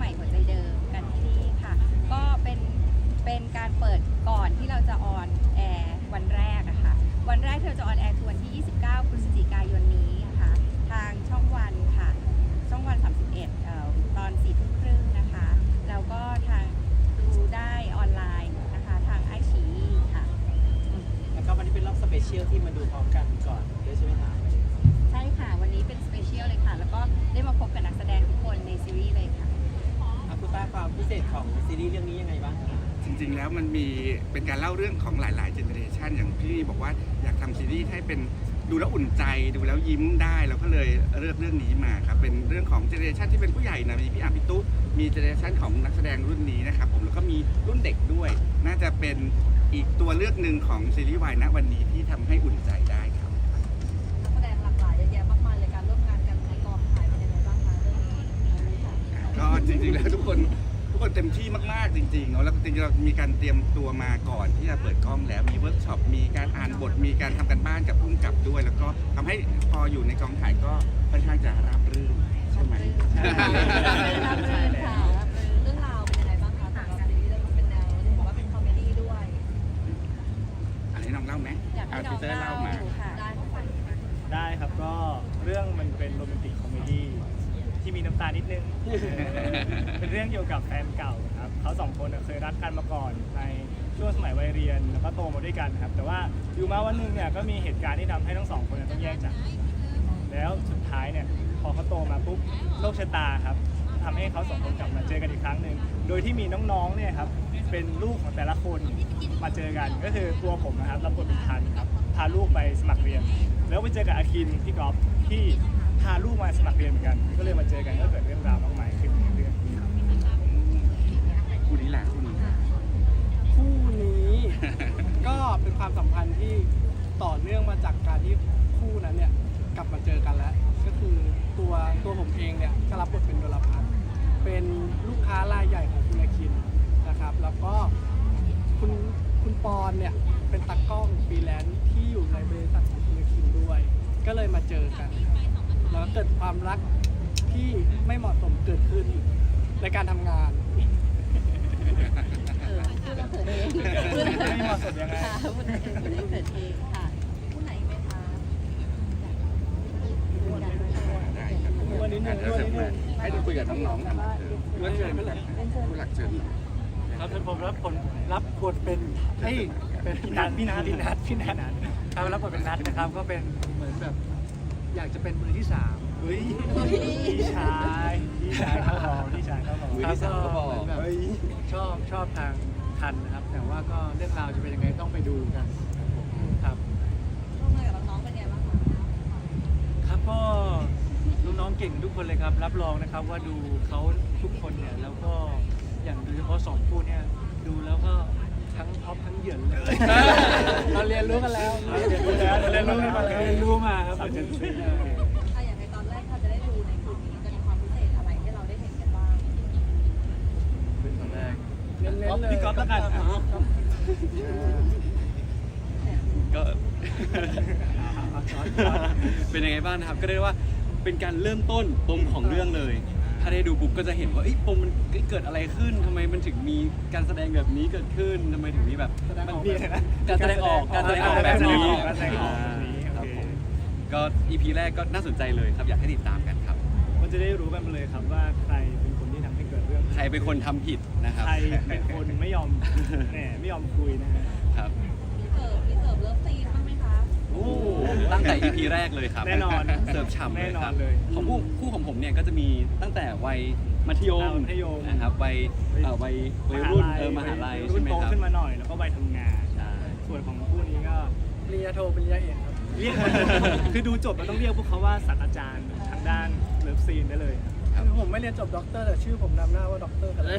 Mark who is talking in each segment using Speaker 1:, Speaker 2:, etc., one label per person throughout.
Speaker 1: ใหม่หัวใจเดิมกันที่นี่ค่ะ ก็เป็นเป็นการเปิดก่อนที่เราจะออนแอร์วันแรกอะค่ะ วันแรกที่เราจะออนแอร์คือวันที่
Speaker 2: ของซีรีส์เรื่องนี้ยังไงบ้างคะ
Speaker 3: จริงๆ แล้วมันมีเป็นการเล่าเรื่องของหลายๆเจเนอเรชันอย่างพี่บอกว่าอยากทำซีรีส์ให้เป็นดูแล้วอุ่นใจดูแล้วยิ้มได้เราก็เลยเลือกเรื่องนี้มาครับเป็นเรื่องของเจเนอเรชันที่เป็นผู้ใหญ่นะมีพี่อาร์พี่ตุ๊มีเจเนอเรชันของนักแสดงรุ่นนี้นะครับผมแล้วก็มีรุ่นเด็กด้วย น่าจะเป็นอีกตัวเลือกหนึ่งของซีรีส์วายณวันนี้ที่ทำให้อุ่นใจได้ครับ
Speaker 4: นักแสดงหลากหลายเยอะแยะมากมายเลยการร่วมงานกันในกองถ่ายเป็นยังไงบ้างคะเรื่องนี้
Speaker 3: ก็จริงๆแล้วทุกคนทุก คนเต็มที่มากๆจริงๆเนาะแล้วจริงๆเรามีการเตรียมตัวมาก่อนที่จะเปิดกล้องแล้วมีเวิร์กช็อปมีการอ่านบทมีการทำกันบ้านกับผู้กำกับด้วย แล้วก็ทำให้พออยู่ในกองถ่ายก็ค่อนข้างจะราบรื่นใช่ไหม
Speaker 4: รับรื่นค่ะเรื่องราวเป็นยังไงบ้างคะสำหรับซีรีส์เรื่องนี้เป็นแนวที่บอกว่าเป็นคอมเมดี้ด้วย
Speaker 3: อันนี้น้องเล่าไหม
Speaker 1: อยากให้น้อง
Speaker 3: พีเตอร์
Speaker 1: เล่า
Speaker 3: เล่ามา
Speaker 1: ค่ะ
Speaker 4: ได้ค่ะ
Speaker 5: ได้ครับก็เรื่องมันเป็นโรแมนติกคอมเมดี้ ที่มีน้ำตานิดนึง เป็นเรื่องเกี่ยวกับแฟนเก่าครับเขาสองคนน่ะเคยรักกันมาก่อนในช่วงสมัยวัยเรียนแล้วก็โตมาด้วยกันครับ แต่ว่าอยู่มาวันหนึงเนี่ยก็มีเหตุการณ์ที่ทำให้ทั้งสองคนน่ะต้องแยกจากกันแล้วสุดท้ายเนี่ยพอเขาโตมาปุ๊บโลกชะตาครับทำให้เขาสองคนกลับมาเจอกันอีกครั้งหนึ่งโดยที่มีน้องๆเนี่ยครับเป็นลูกของแต่ละคนมาเจอกัน ก็คือตัวผมนะครับรับบทเป็นทันครับพาลูกไปสมัครเรียน แล้วไปเจอกับอาคินพี่กอล์ฟที่ พาลูกมาสมัครเรียนเหมือนกัน ก็เลยมาเจอกันก็เกิดเรื่องราวมากมายขึ้นในเรื่อง
Speaker 3: คู่นี้แหละคู่นี้
Speaker 6: คู่นี้ ก็เป็นความสัมพันธ์ที่ต่อเนื่องมาจากการที่คู่นั้นเนี่ยกลับมาเจอกันแล้ว ก็คือตัวตัวผมเองเนี่ยก็รับบทเป็นดลพัฒน์เป็นลูกค้ารายใหญ่ของคุณอาคินนะครับ แล้วก็คุณคุณปอนเนี่ยเป็นตากล้องฟรีแลนซ์ที่อยู่ในบริษัทของคุณอาคินด้วย ก็เลยมาเจอกันครับ แล้วเกิดความรักที่ไม่เหมาะสมเกิดขึ้นในการทำงาน
Speaker 1: เออพูดแล้วเขินเอง
Speaker 5: ไม่เหมาะสมยังไง
Speaker 1: ค่ะพูดแล้วเขินเองเขินเองค่ะ
Speaker 4: คู่ไหนไหมคะ
Speaker 3: ได้ครับ
Speaker 6: วันนี้หนึ่งวันนี้หนึ่ง
Speaker 3: ให้ได้คุยกับน้องๆกันเชิญเชิญผู้หลักผู้หลักเชิญ
Speaker 5: ครับผมรับผลรับบทเป็นเฮ้ยเป็นพี่นัทพี่นัทพี่นัทพี่นัทครับรับบทเป็นนัทนะครับก็เป็นเหมือนแบบ อยากจะเป็นมือที่สามเฮ้ยพี่ชายพี่ชายเขาบอกพี่ชายเขาบอก
Speaker 2: มือที่สามก็บอก
Speaker 5: เหมือนแบบชอบชอบทางทันนะครับ แต่ว่าก็เรื่องราวจะเป็นยังไงต้องไปดูกันครับ
Speaker 4: ร่วมงานกับน้องๆเป็นยังไงบ้างคะ
Speaker 5: ครับก็น้องๆเก่งทุกคนเลยครับ รับรองนะครับว่าดูเขาทุกคนเนี่ยแล้วก็อย่างโดยเฉพาะสองคู่เนี่ยดูแล้วก็ทั้งท็อปทั้งเหยินเลย
Speaker 6: เราเรียนรู้กันแล้ว
Speaker 5: เรียนรู้แล้วเรียนรู้มาเรียนรู้มาครับอาจารย์ซี
Speaker 4: ถ้าอย่างในตอนแรกถ้าจะได้ดูในคืนนี้จะมีความพิเศษอะไรให้เราได้เห็นกันบ้าง
Speaker 5: เป็นตอนแรก
Speaker 6: เน้นๆเลย
Speaker 5: พี่ก๊อฟแล้วกัน
Speaker 7: ก็เป็นยังไงบ้างนะครับ ก็เรียกว่าเป็นการเริ่มต้นปมของเรื่องเลย ถ้าได้ดูปุ๊บก็จะเห็นว่าเอ้ยปมมันเกิดอะไรขึ้นทำไมมันถึงมีการแสดงแบบนี้เกิดขึ้นทำไมถึงมีแบบ
Speaker 5: แสดงออก
Speaker 7: มัน
Speaker 5: แบบ
Speaker 7: การแสดงออกการแสดงออกแบบนี้
Speaker 5: การแสดงออกแบบนี้
Speaker 7: ครับ
Speaker 5: โอเค
Speaker 7: ผมก็อีพีแรกก็น่าสนใจเลยครับอยากให้ติดตามกันครับ
Speaker 5: มันจะได้รู้กันไปเลยครับว่าใครเป็นคนที่ทำให้เกิดเรื่อง
Speaker 7: ใครเป็นคนทำผิดนะครับ
Speaker 5: ใครเป็นคนไม่ยอมแหน่ไม่ยอมคุยนะฮะ
Speaker 7: ครับ
Speaker 4: มีเสิร์ฟมีเสิร์ฟเลิฟซีนบ้างไหมคะ
Speaker 7: โอ้ ตั้งแต่ EP แรกเลยครับ
Speaker 5: แน่นอน
Speaker 7: เสิร์ฟฉ่ำเลย
Speaker 5: แน่น
Speaker 7: ค
Speaker 5: อ
Speaker 7: รั
Speaker 5: น
Speaker 7: บ
Speaker 5: เลย
Speaker 7: ของคู่คู่ของผมเนี่ยก็จะมีตั้งแต่วัยมัธยม
Speaker 5: อ่ามัธยม
Speaker 7: นะครับวัยเอ่อวัยวัยรุ่นเออมหาลัย
Speaker 5: รุ่
Speaker 7: ใช่
Speaker 5: น
Speaker 7: ไหม
Speaker 5: โต
Speaker 7: ครับ
Speaker 5: ขึ้นมาหน่อยแล้วก็วัยทำงาน
Speaker 7: ใช่
Speaker 5: ส่วนของคู่นี้ก็
Speaker 6: ปริญญาโทปริญญาเอกครับ
Speaker 5: เรียกคือดูจบเราต้องเรียกพวกเขาว่าศาสตราจารย์ทางด้านเลิฟซีนได้เลย
Speaker 7: ครับ
Speaker 6: คือผมไม่เรียนจบด็อกเตอร์แต่ชื่อผมนำหน้าว่าด็อกเตอร์กันเลย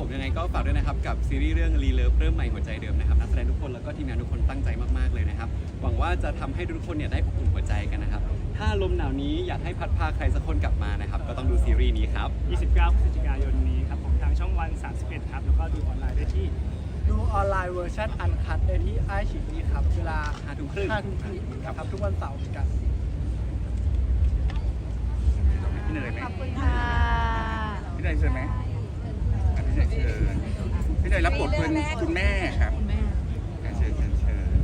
Speaker 7: ผมยังไงก็ฝากด้วยนะครับกับซีรีส์เรื่องรีเลิฟเริ่มใหม่หัวใจเดิมนะครับนักแสดงทุกคนแล้วก็ทีมงานทุกคนตั้งใจมากๆเลยนะครับหวังว่าจะทำให้ทุกคนเนี่ยได้อบอุ่นหัวใจกันนะครับถ้าลมหนาวนี้อยากให้พัดพาใครสักคนกลับมานะครับก็ต้องดูซีรีส์นี้ครับ
Speaker 5: 29 พฤศจิกายนนี้ครับผมทางช่องวัน 31 ครับแล้วก็ดูออนไลน์ได้ที่
Speaker 6: ดูออนไลน์เวอร์ชันอันคัดในที่ไอชีนี้ครับเวลา
Speaker 7: 5ทุ่มครึ่ง
Speaker 6: 5ทุ่มครึ่งครับทุกวันเสาร์เหมือนกัน
Speaker 8: พี่เนยไหมพี่เนยใช่ไหม พี่เดินยรับบทเป็นคุณแม่ครับเชิญเชิญเชิญ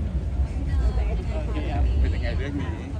Speaker 8: เป็นยังไงเรื่องนี้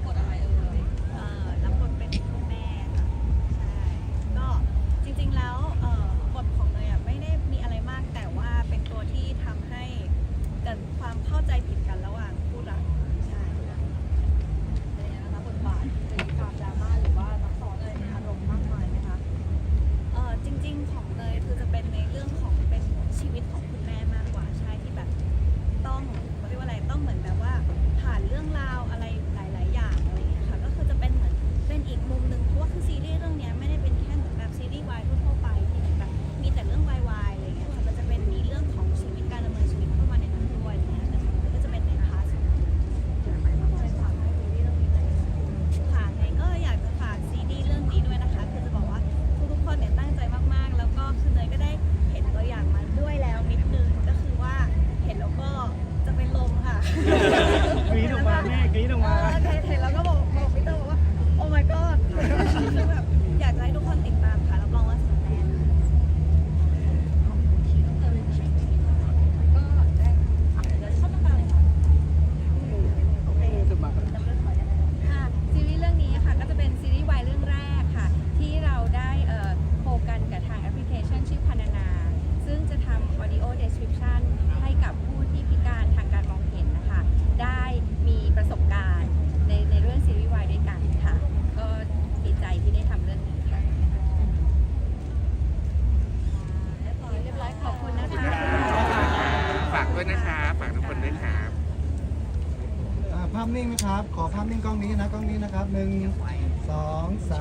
Speaker 4: นิ่งไหม
Speaker 9: ครับ ขอภาพนิ่งกล้องนี้นะกล้องนี้นะครับหนึ่งสองสาม